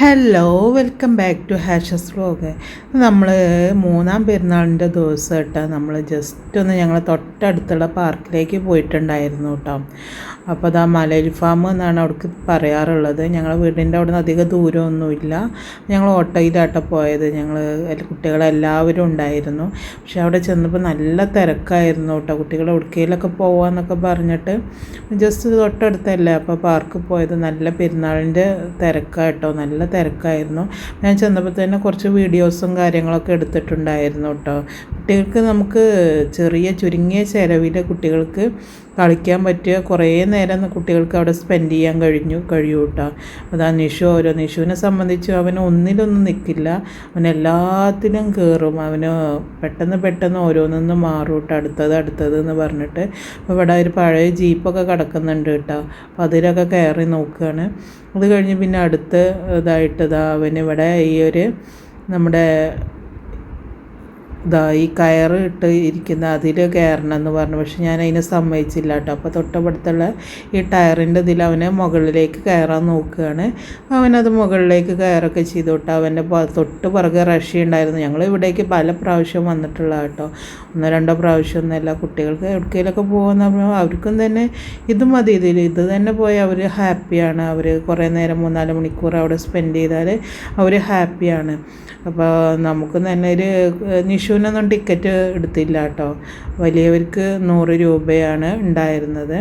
Hello welcome back to ഹാഷസ് vlog നമ്മൾ മൂന്നാം പെരുന്നാളിന്റെ ദിവസം കേട്ടോ. നമ്മൾ ജസ്റ്റ് ഒന്ന് ഞങ്ങൾ തൊട്ടടുത്തുള്ള പാർക്കിലേക്ക് പോയിട്ടുണ്ടായിരുന്നു കേട്ടോ. അപ്പോൾ അതാ മലയിൽ ഫാം എന്നാണ് അവിടേക്ക് പറയാറുള്ളത്. ഞങ്ങളുടെ വീടിന്റെ അവിടെ നിന്ന് അധികം ദൂരമൊന്നുമില്ല. ഞങ്ങൾ ഓട്ടോയിലാട്ടോ പോയത്. ഞങ്ങൾ കുട്ടികളെല്ലാവരും ഉണ്ടായിരുന്നു. പക്ഷെ അവിടെ ചെന്നപ്പോൾ നല്ല തിരക്കായിരുന്നു കേട്ടോ. കുട്ടികൾ ഉടുക്കയിലൊക്കെ പോവാന്നൊക്കെ പറഞ്ഞിട്ട് ജസ്റ്റ് തൊട്ടടുത്തല്ലേ അപ്പോൾ പാർക്ക് പോയത്. നല്ല പെരുന്നാളിന്റെ തിരക്കാട്ടോ. നല്ല തിരക്കായിരുന്നു. ഞാൻ ചെന്നപ്പോൾ തന്നെ കുറച്ച് വീഡിയോസും കാര്യങ്ങളൊക്കെ എടുത്തിട്ടുണ്ടായിരുന്നു കേട്ടോ കുട്ടികൾക്ക് നമുക്ക് ചെറിയ ചുരുങ്ങിയ ചിലവിൽ കുട്ടികൾക്ക് കളിക്കാൻ പറ്റിയ കുറേ നേരം കുട്ടികൾക്ക് അവിടെ സ്പെൻഡ് ചെയ്യാൻ കഴിഞ്ഞു കഴിയൂ കേട്ടോ അതാ നിഷു ഓരോ നിഷുവിനെ സംബന്ധിച്ച് അവൻ ഒന്നിലൊന്നും നിൽക്കില്ല അവൻ എല്ലാത്തിലും കയറും അവന് പെട്ടെന്ന് പെട്ടെന്ന് ഓരോന്നൊന്നും മാറും കേട്ടോ അടുത്തത് അടുത്തത് എന്ന് പറഞ്ഞിട്ട് ഇവിടെ ഒരു പഴയ ജീപ്പൊക്കെ കിടക്കുന്നുണ്ട് കേട്ടോ അപ്പോൾ അതിലൊക്കെ കയറി നോക്കുകയാണ് അത് കഴിഞ്ഞ് പിന്നെ അടുത്ത് ഇതായിട്ട് ഇതാ അവനിവിടെ ഈ ഒരു നമ്മുടെ ഇതാ ഈ കയറ് ഇട്ട് ഇരിക്കുന്ന അതിൽ കയറണം എന്ന് പറഞ്ഞു. പക്ഷെ ഞാൻ അതിനെ സമ്മതിച്ചില്ല കേട്ടോ അപ്പോൾ തൊട്ടപ്പുറത്തുള്ള ഈ ടയറിന്റെ ഇതിൽ അവനെ മുകളിലേക്ക് കയറാൻ നോക്കുകയാണ്. അവനത് മുകളിലേക്ക് കയറൊക്കെ ചെയ്തു കേട്ടോ അവന്റെ തൊട്ട് പുറകെ റഷ്യ ഉണ്ടായിരുന്നു ഞങ്ങൾ ഇവിടേക്ക് പല പ്രാവശ്യം വന്നിട്ടുള്ള കേട്ടോ. ഒന്നോ രണ്ടോ പ്രാവശ്യം ഒന്നുമല്ല കുട്ടികൾക്ക് എവിടേക്കെങ്കിലൊക്കെ പോകുന്ന അവർക്കും തന്നെ ഇത് മതി. ഇതിൽ ഇത് തന്നെ പോയി അവർ ഹാപ്പിയാണ് അവർ കുറേ നേരം മൂന്നാൽ മണിക്കൂർ അവിടെ സ്പെൻഡ് ചെയ്താൽ അവർ ഹാപ്പിയാണ് അപ്പോൾ നമുക്ക് തന്നെ ഒരു നിഷുവിനൊന്നും ടിക്കറ്റ് എടുത്തില്ല കേട്ടോ. വലിയവർക്ക് നൂറ് രൂപയാണ് ഉണ്ടായിരുന്നത്.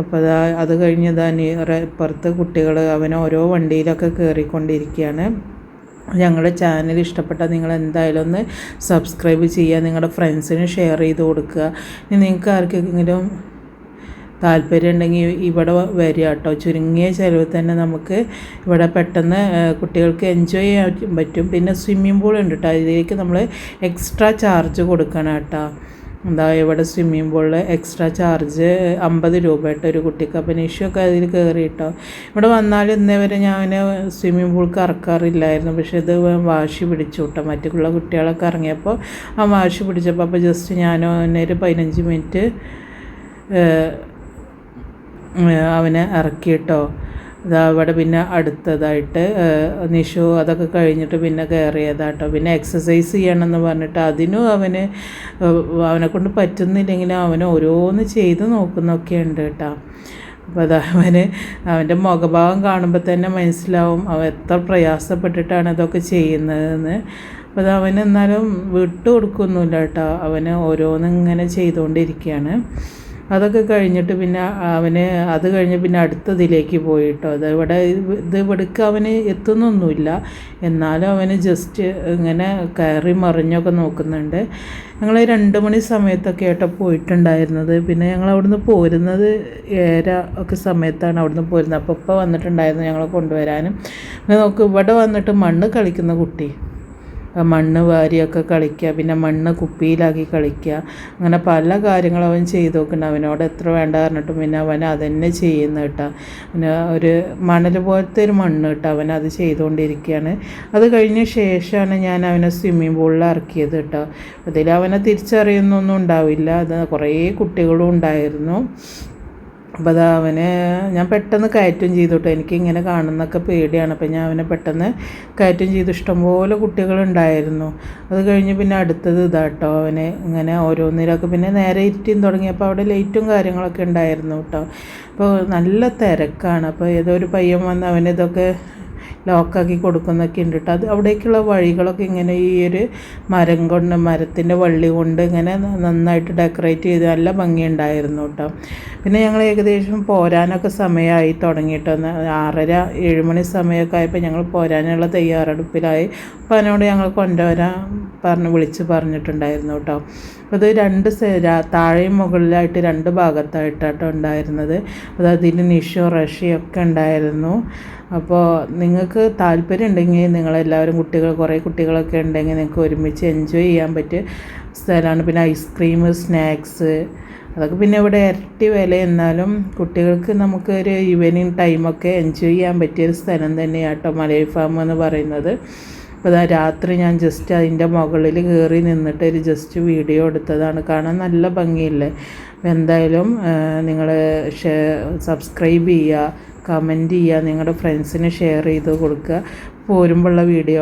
അപ്പോൾ അതാ അത് കഴിഞ്ഞ് തന്നെ ഇപ്പുറത്ത് കുട്ടികൾ അവൻ ഓരോ വണ്ടിയിലൊക്കെ കയറിക്കൊണ്ടിരിക്കുകയാണ് ഞങ്ങളുടെ ചാനൽ ഇഷ്ടപ്പെട്ടാൽ നിങ്ങൾ എന്തായാലും ഒന്ന് സബ്സ്ക്രൈബ് ചെയ്യുക നിങ്ങളുടെ ഫ്രണ്ട്സിന് ഷെയർ ചെയ്ത് കൊടുക്കുക. ഇനി നിങ്ങൾക്ക് ആർക്കെങ്കിലും താല്പര്യം ഉണ്ടെങ്കിൽ ഇവിടെ വരിക കേട്ടോ. ചുരുങ്ങിയ ചിലവ് തന്നെ നമുക്ക് ഇവിടെ പെട്ടെന്ന് കുട്ടികൾക്ക് എൻജോയ് ചെയ്യാൻ പറ്റും. പിന്നെ സ്വിമ്മിംഗ് പൂൾ ഉണ്ട് കേട്ടോ. ഇതിലേക്ക് നമ്മൾ എക്സ്ട്രാ ചാർജ് കൊടുക്കണം കേട്ടോ. എന്താ ഇവിടെ സ്വിമ്മിംഗ് പൂളിൽ എക്സ്ട്രാ ചാർജ് അമ്പത് രൂപ കേട്ടോ ഒരു കുട്ടിക്ക്. അപ്പം നിഷയൊക്കെ അതിൽ കയറി കേട്ടോ. ഇവിടെ വന്നാൽ ഇന്നേ വരെ ഞാൻ സ്വിമ്മിംഗ് പൂൾക്ക് ഇറക്കാറില്ലായിരുന്നു. പക്ഷേ ഇത് വാശി പിടിച്ചു കേട്ടോ. മറ്റുള്ള കുട്ടികളൊക്കെ ഇറങ്ങിയപ്പോൾ ആ വാശി പിടിച്ചപ്പോൾ അപ്പോൾ ജസ്റ്റ് ഞാൻ ഒരു പതിനഞ്ച് മിനിറ്റ് അവനെ ഇറക്കിയിട്ടോ. ഇതാ അവിടെ പിന്നെ അടുത്തതായിട്ട് നിഷു അതൊക്കെ കഴിഞ്ഞിട്ട് പിന്നെ കയറിയതാട്ടോ പിന്നെ എക്സസൈസ് ചെയ്യണമെന്ന് പറഞ്ഞിട്ട് അതിനും അവന് അവനെ കൊണ്ട് പറ്റുന്നില്ലെങ്കിലും അവന് ഓരോന്ന് ചെയ്ത് നോക്കുന്നൊക്കെ ഉണ്ട് കേട്ടോ. അപ്പോൾ അത് അവന് അവന്റെ മുഖഭാവം കാണുമ്പോൾ തന്നെ മനസ്സിലാവും അവൻ എത്ര പ്രയാസപ്പെട്ടിട്ടാണ് ഇതൊക്കെ ചെയ്യുന്നതെന്ന്. അപ്പോൾ അവന് എന്നാലും വിട്ടു കൊടുക്കുന്നില്ല കേട്ടോ. അവന് ഓരോന്നിങ്ങനെ ചെയ്തുകൊണ്ടിരിക്കുകയാണ്. അതൊക്കെ കഴിഞ്ഞിട്ട് പിന്നെ അവന് അത് കഴിഞ്ഞ് പിന്നെ അടുത്തതിലേക്ക് പോയിട്ടോ. അത് ഇവിടെ ഇത് ഇവിടേക്ക് അവന് എത്തുന്നൊന്നുമില്ല. എന്നാലും അവന് ജസ്റ്റ് ഇങ്ങനെ കയറി മറിഞ്ഞൊക്കെ നോക്കുന്നുണ്ട്. ഞങ്ങൾ രണ്ട് മണി സമയത്തൊക്കെ ആയിട്ട് പോയിട്ടുണ്ടായിരുന്നത്. പിന്നെ ഞങ്ങൾ അവിടുന്ന് പോരുന്നത് ഏര ഒക്കെ സമയത്താണ് അവിടുന്ന് പോരുന്നത്. അപ്പോൾ ഇപ്പോൾ വന്നിട്ടുണ്ടായിരുന്നു ഞങ്ങളെ കൊണ്ടുവരാനും. നോക്ക് ഇവിടെ വന്നിട്ട് മണ്ണ് കളിക്കുന്ന കുട്ടി. മണ്ണ് വാരിയൊക്കെ കളിക്കുക പിന്നെ മണ്ണ് കുപ്പിയിലാക്കി കളിക്കുക. അങ്ങനെ പല കാര്യങ്ങളും അവൻ ചെയ്ത് നോക്കുന്നുണ്ട് അവനോട് എത്ര വേണ്ട പറഞ്ഞിട്ടും പിന്നെ അവൻ അതന്നെ ചെയ്യുന്ന കേട്ടോ. പിന്നെ ഒരു മണൽ പോലത്തെ ഒരു മണ്ണ് കേട്ടോ അവൻ അത് ചെയ്തുകൊണ്ടിരിക്കുകയാണ്. അത് കഴിഞ്ഞ ശേഷമാണ് ഞാൻ അവനെ സ്വിമ്മിംഗ് പൂളിൽ ഇറക്കിയത് കേട്ടോ. അതിൽ അവനെ തിരിച്ചറിയുന്നൊന്നും ഉണ്ടാവില്ല. അത് കുറേ കുട്ടികളും ഉണ്ടായിരുന്നു. അപ്പോൾ അത് അവനെ ഞാൻ പെട്ടെന്ന് കയറ്റം ചെയ്തു കേട്ടോ എനിക്ക് ഇങ്ങനെ കാണുന്നൊക്കെ പേടിയാണ്. അപ്പോൾ ഞാൻ അവനെ പെട്ടെന്ന് കയറ്റം ചെയ്തു. ഇഷ്ടംപോലെ കുട്ടികളുണ്ടായിരുന്നു. അത് കഴിഞ്ഞ് പിന്നെ അടുത്തത് ഇതാട്ടോ. അവനെ ഇങ്ങനെ ഓരോന്നിലൊക്കെ പിന്നെ നേരെ ഇരുട്ടിയും തുടങ്ങിയപ്പോൾ അവിടെ ലൈറ്റും കാര്യങ്ങളൊക്കെ ഉണ്ടായിരുന്നു കേട്ടോ. അപ്പോൾ നല്ല തിരക്കാണ്. അപ്പോൾ ഏതോ ഒരു പയ്യൻ വന്ന് അവനിതൊക്കെ ലോക്കാക്കി കൊടുക്കുന്നൊക്കെ ഉണ്ട് കേട്ടോ അത് അവിടേക്കുള്ള വഴികളൊക്കെ ഇങ്ങനെ ഈ ഒരു മരം കൊണ്ട് മരത്തിന്റെ വള്ളി കൊണ്ട് ഇങ്ങനെ നന്നായിട്ട് ഡെക്കറേറ്റ് ചെയ്ത് നല്ല ഭംഗിയുണ്ടായിരുന്നു കേട്ടോ. പിന്നെ ഞങ്ങൾ ഏകദേശം പോരാനൊക്കെ സമയമായി തുടങ്ങിയിട്ട്. ആറര ഏഴുമണി സമയമൊക്കെ ആയപ്പോൾ ഞങ്ങൾ പോരാനുള്ള തയ്യാറെടുപ്പിലായി. അപ്പോൾ അതിനോട് ഞങ്ങൾ കൊണ്ടുവരാൻ പറഞ്ഞ് വിളിച്ച് പറഞ്ഞിട്ടുണ്ടായിരുന്നു കേട്ടോ. ഇത് രണ്ട് താഴെയും മുകളിലായിട്ട് രണ്ട് ഭാഗത്തായിട്ടാണ് ഉണ്ടായിരുന്നത്. അത് അതിൽ നിഷോ റഷ്യയൊക്കെ ഉണ്ടായിരുന്നു. അപ്പോൾ നിങ്ങൾക്ക് താല്പര്യം ഉണ്ടെങ്കിൽ നിങ്ങളെല്ലാവരും കുട്ടികൾ കുറേ കുട്ടികളൊക്കെ ഉണ്ടെങ്കിൽ നിങ്ങൾക്ക് ഒരുമിച്ച് എൻജോയ് ചെയ്യാൻ പറ്റിയ സ്ഥലമാണ്. പിന്നെ ഐസ്ക്രീം സ്നാക്സ് അതൊക്കെ പിന്നെ ഇവിടെ ഇരട്ടി വില. എന്നാലും കുട്ടികൾക്ക് നമുക്ക് ഒരു ഈവനിങ് ടൈമൊക്കെ എൻജോയ് ചെയ്യാൻ പറ്റിയ ഒരു സ്ഥലം തന്നെയാട്ടോ മലയ ഫാം എന്ന് പറയുന്നത്. അപ്പോൾ രാത്രി ഞാൻ ജസ്റ്റ് അതിന്റെ മുകളിൽ കയറി നിന്നിട്ട് ഒരു ജസ്റ്റ് വീഡിയോ എടുത്തതാണ്. കാണാൻ നല്ല ഭംഗിയില്ലേ? അപ്പോൾ എന്തായാലും നിങ്ങൾ സബ്സ്ക്രൈബ് ചെയ്യുക കമന്റ് ചെയ്യുക നിങ്ങളുടെ ഫ്രണ്ട്സിന് ഷെയർ ചെയ്ത് കൊടുക്കുക. പോരുമ്പോഴുള്ള വീഡിയോ